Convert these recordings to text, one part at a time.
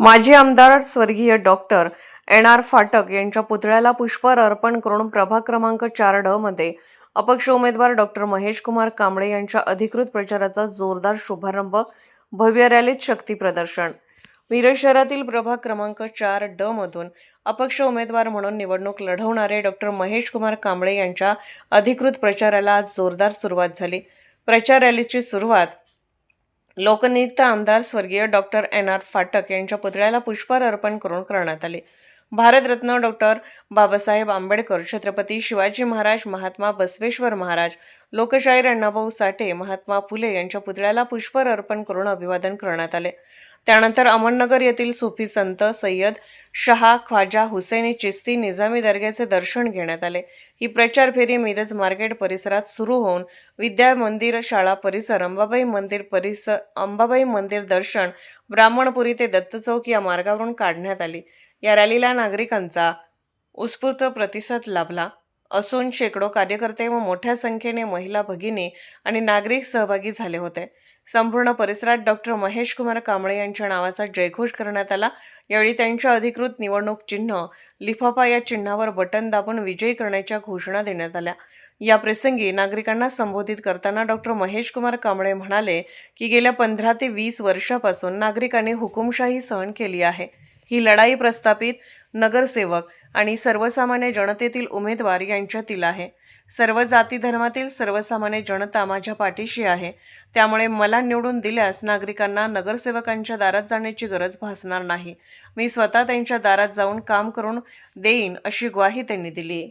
माजी आमदार स्वर्गीय डॉक्टर एन आर फाटक यांच्या पुतळ्याला पुष्पहार अर्पण करून प्रभाग क्रमांक चार ड मध्ये अपक्ष उमेदवार डॉक्टर महेश कुमार कांबळे यांच्या अधिकृत प्रचाराचा जोरदार शुभारंभ भव्य रॅलीत शक्ती प्रदर्शन. मिरज शहरातील प्रभाग क्रमांक चार ड मधून अपक्ष उमेदवार म्हणून निवडणूक लढवणारे डॉक्टर महेश कुमार कांबळे यांच्या अधिकृत प्रचाराला आज जोरदार सुरुवात झाली. प्रचार रॅलीची सुरुवात लोकनियुक्त आमदार स्वर्गीय डॉक्टर एन आर फाटक यांच्या पुतळ्याला पुष्पहार अर्पण करून करण्यात आले. भारतरत्न डॉक्टर बाबासाहेब आंबेडकर छत्रपती शिवाजी महाराज महात्मा बसवेश्वर महाराज लोकशाहीर अण्णाभाऊ साठे महात्मा फुले यांच्या पुतळ्याला पुष्पहार अर्पण करून अभिवादन करण्यात आले. त्यानंतर अमरनगर येथील सुफी संत सय्यद शहा ख्वाजा हुसेनी चिस्ती निजामी दर्ग्याचे दर्शन घेण्यात आले. ही प्रचार फेरी मिरज मार्केट परिसरात सुरू होऊन विद्या मंदिर शाळा परिसर अंबाबाई मंदिर परिसर अंबाबाई मंदिर दर्शन ब्राह्मणपुरी ते दत्त चौक या मार्गावरून काढण्यात आली. या रॅलीला नागरिकांचा उत्स्फूर्त प्रतिसाद लाभला. असून शेकडो कार्यकर्ते व मोठ्या संख्येने महिला भगिनी आणि नागरिक सहभागी झाले होते. संपूर्ण परिसरात डॉक्टर महेश कुमार कांबळे यांच्या नावाचा जयघोष करण्यात आला. यावेळी त्यांच्या अधिकृत निवडणूक चिन्ह लिफाफा या चिन्हावर बटन दाबून विजयी करण्याच्या घोषणा देण्यात आल्या. या प्रसंगी नागरिकांना संबोधित करताना डॉक्टर महेश कुमार कांबळे म्हणाले की गेल्या पंधरा ते वीस वर्षापासून नागरिकांनी हुकुमशाही सहन केली आहे. ही लढाई प्रस्थापित नगरसेवक आणि सर्वसामान्य जनतेतील उमेदवार यांच्यातील आहे. सर्व जाती धर्मातील सर्वसामान्य जनता माझ्या पाठीशी आहे. त्यामुळे मला निवडून दिल्यास नागरिकांना नगरसेवकांच्या दारात जाण्याची गरज भासणार नाही. मी स्वतः त्यांच्या दारात जाऊन काम करून देईन अशी ग्वाही त्यांनी दिली.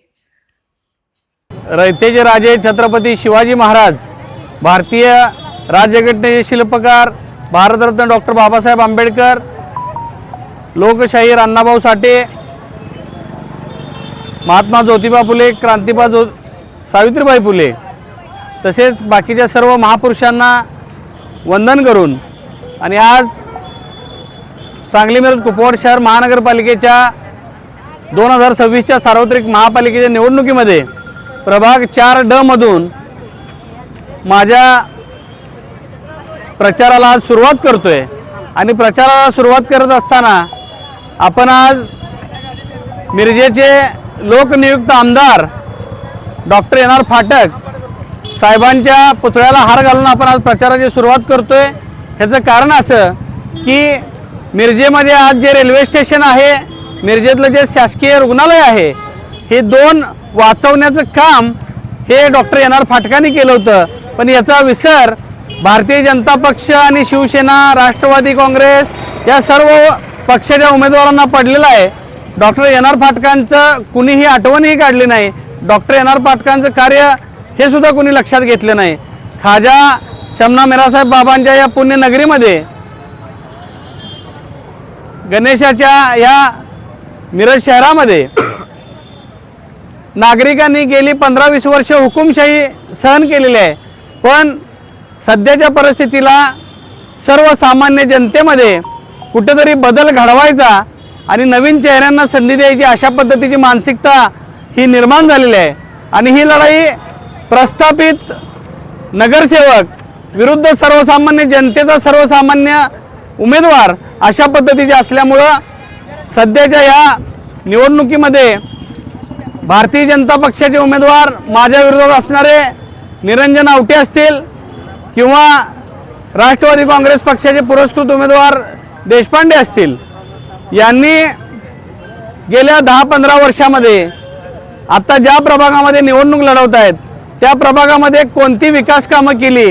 रयतेचे राजे छत्रपती शिवाजी महाराज भारतीय राज्यघटनेचे शिल्पकार भारतरत्न डॉक्टर बाबासाहेब आंबेडकर लोकशाहीर अण्णाभाऊ साठे महात्मा ज्योतिबा फुले क्रांतिबा जो सावित्रीबाई फुले. तसेच बाकीच्या सर्व महापुरुषांना वंदन करून आणि आज सांगली मिरज कुपवाड शहर महानगरपालिकेच्या दोन हजार सव्वीसच्या सार्वत्रिक महापालिकेच्या निवडणुकीमध्ये प्रभाग चार ड मधून माझ्या प्रचाराला आज सुरुवात करतो आहे आणि प्रचाराला सुरुवात करत असताना आपण आज मिरजेचे लोकनियुक्त आमदार डॉक्टर एन आर फाटक साहेबांच्या पुतळ्याला हार घालून आपण आज प्रचाराची सुरुवात करतोय. ह्याचं कारण असं की मिरजेमध्ये आज जे रेल्वे स्टेशन आहे मिरजेतलं जे शासकीय रुग्णालय आहे हे दोन वाचवण्याचं काम हे डॉक्टर एन आर फाटकांनी केलं होतं. पण याचा विसर भारतीय जनता पक्ष आणि शिवसेना राष्ट्रवादी काँग्रेस या सर्व पक्षाच्या उमेदवारांना पडलेला आहे. डॉक्टर एन आर फाटकांचं कुणीही आठवणही काढली नाही. डॉक्टर एन आर फाटकांचं कार्य हे सुद्धा कुणी लक्षात घेतलं नाही. खाजा शमना मिरासाहेब बाबांच्या या पुण्यनगरीमध्ये गणेशाच्या या मिरज शहरामध्ये नागरिकांनी गेली पंधरा वीस वर्ष हुकुमशाही सहन केलेली आहे. पण सध्याच्या परिस्थितीला सर्वसामान्य जनतेमध्ये कुठेतरी बदल घडवायचा आणि नवीन चेहऱ्यांना संधी द्यायची अशा पद्धतीची मानसिकता ही निर्माण झालेली आहे. आणि ही लढाई प्रस्थापित नगरसेवक विरुद्ध सर्वसामान्य जनतेचा सर्वसामान्य उमेदवार अशा पद्धतीचे असल्यामुळं सध्याच्या या निवडणुकीमध्ये भारतीय जनता पक्षाचे उमेदवार माझ्या विरोधात असणारे निरंजन आवटे असतील किंवा राष्ट्रवादी काँग्रेस पक्षाचे पुरस्कृत उमेदवार देशपांडे असतील. यांनी गेल्या दहा पंधरा वर्षामध्ये आता ज्या प्रभागामध्ये निवडणूक लढवत आहेत त्या प्रभागामध्ये कोणती विकास कामं केली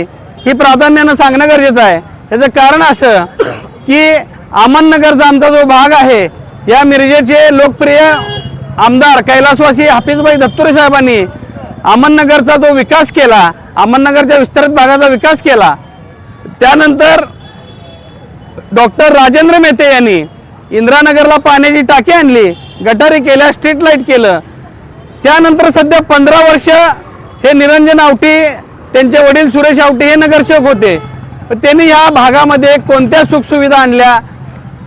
ही प्राधान्यानं सांगणं गरजेचं आहे. याचं कारण असं की अहमदनगरचा आमचा जो भाग आहे या मिरजेचे लोकप्रिय आमदार कैलासवासी हाफिजभाई दत्तुरे साहेबांनी अहमदनगरचा जो विकास केला अहमदनगरच्या विस्तारित भागाचा विकास केला त्यानंतर डॉक्टर राजेंद्र मेहते यांनी इंदिरानगरला पाण्याची टाकी आणली गटारी केल्या स्ट्रीट लाइट केलं. त्यानंतर सध्या पंधरा वर्ष हे निरंजन आवटी त्यांचे वडील सुरेश आवटी हे नगरसेवक होते. त्यांनी या भागामध्ये कोणत्या सुखसुविधा आणल्या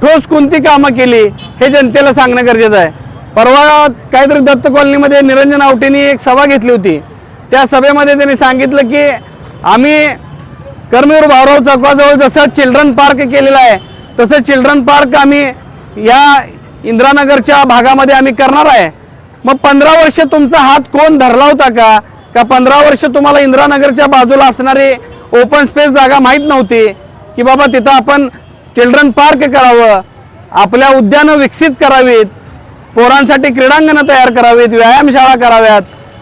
ठोस कोणती कामं केली हे जनतेला सांगणं गरजेचं आहे. परवा काहीतरी दत्त कॉलनीमध्ये निरंजन आवटेंनी एक सभा घेतली होती. त्या सभेमध्ये त्यांनी सांगितलं की आम्ही कर्मवीर भाऊराव चौकाजवळ जसं चिल्ड्रन पार्क केलेला आहे तसं चिल्ड्रन पार्क आम्ही या इंदिरानगरच्या भागामध्ये आम्ही करणार आहे. मग पंधरा वर्ष तुमचा हात कोण धरला होता का? का पंधरा वर्ष तुम्हाला इंदिरानगरच्या बाजूला असणारी ओपन स्पेस जागा माहीत नव्हती? की बाबा तिथं आपण चिल्ड्रन पार्क करावं आपल्या उद्यानं विकसित करावीत पोरांसाठी क्रीडांगणं तयार करावीत व्यायामशाळा कराव्यात.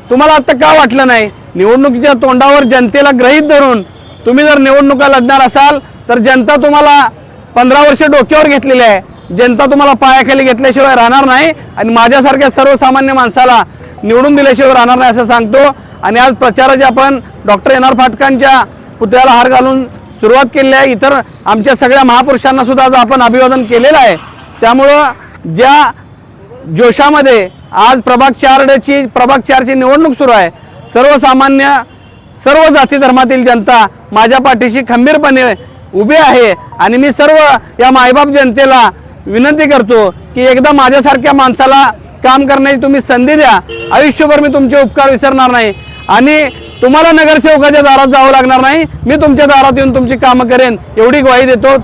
तुम्हाला आता का वाटलं नाही? निवडणुकीच्या तोंडावर जनतेला ग्रहीत धरून तुम्ही जर निवडणुका लढणार असाल तर जनता तुम्हाला पंधरा वर्ष डोक्यावर घेतलेली आहे. जनता तुम्हाला पायाखाली घेतल्याशिवाय राहणार नाही आणि माझ्यासारख्या सर्वसामान्य माणसाला निवडून दिल्याशिवाय राहणार नाही असं सांगतो. आणि आज प्रचाराचे आपण डॉक्टर एन आर फाटकांच्या पुतळ्याला हार घालून सुरुवात केलेली आहे. इतर आमच्या सगळ्या महापुरुषांना सुद्धा आज आपण अभिवादन केलेलं आहे. त्यामुळं ज्या जोशामध्ये आज प्रभाग चारची प्रभाग चारची निवडणूक सुरू आहे सर्वसामान्य सर्व जाती धर्मातील जनता माझ्या पाठीशी खंबीरपणे उभी आहे. आणि मी सर्व या मायबाप जनतेला विनंती करतो की एकदा माझ्यासारख्या माणसाला काम करण्याची तुम्ही संधी द्या. आयुष्यभर मी तुमचे उपकार विसरणार नाही. आणि तुम्हाला नगरसेवकाच्या दारात जावं लागणार नाही. मी तुमच्या दारात येऊन तुमची कामं करेन. एवढी ग्वाही देतो.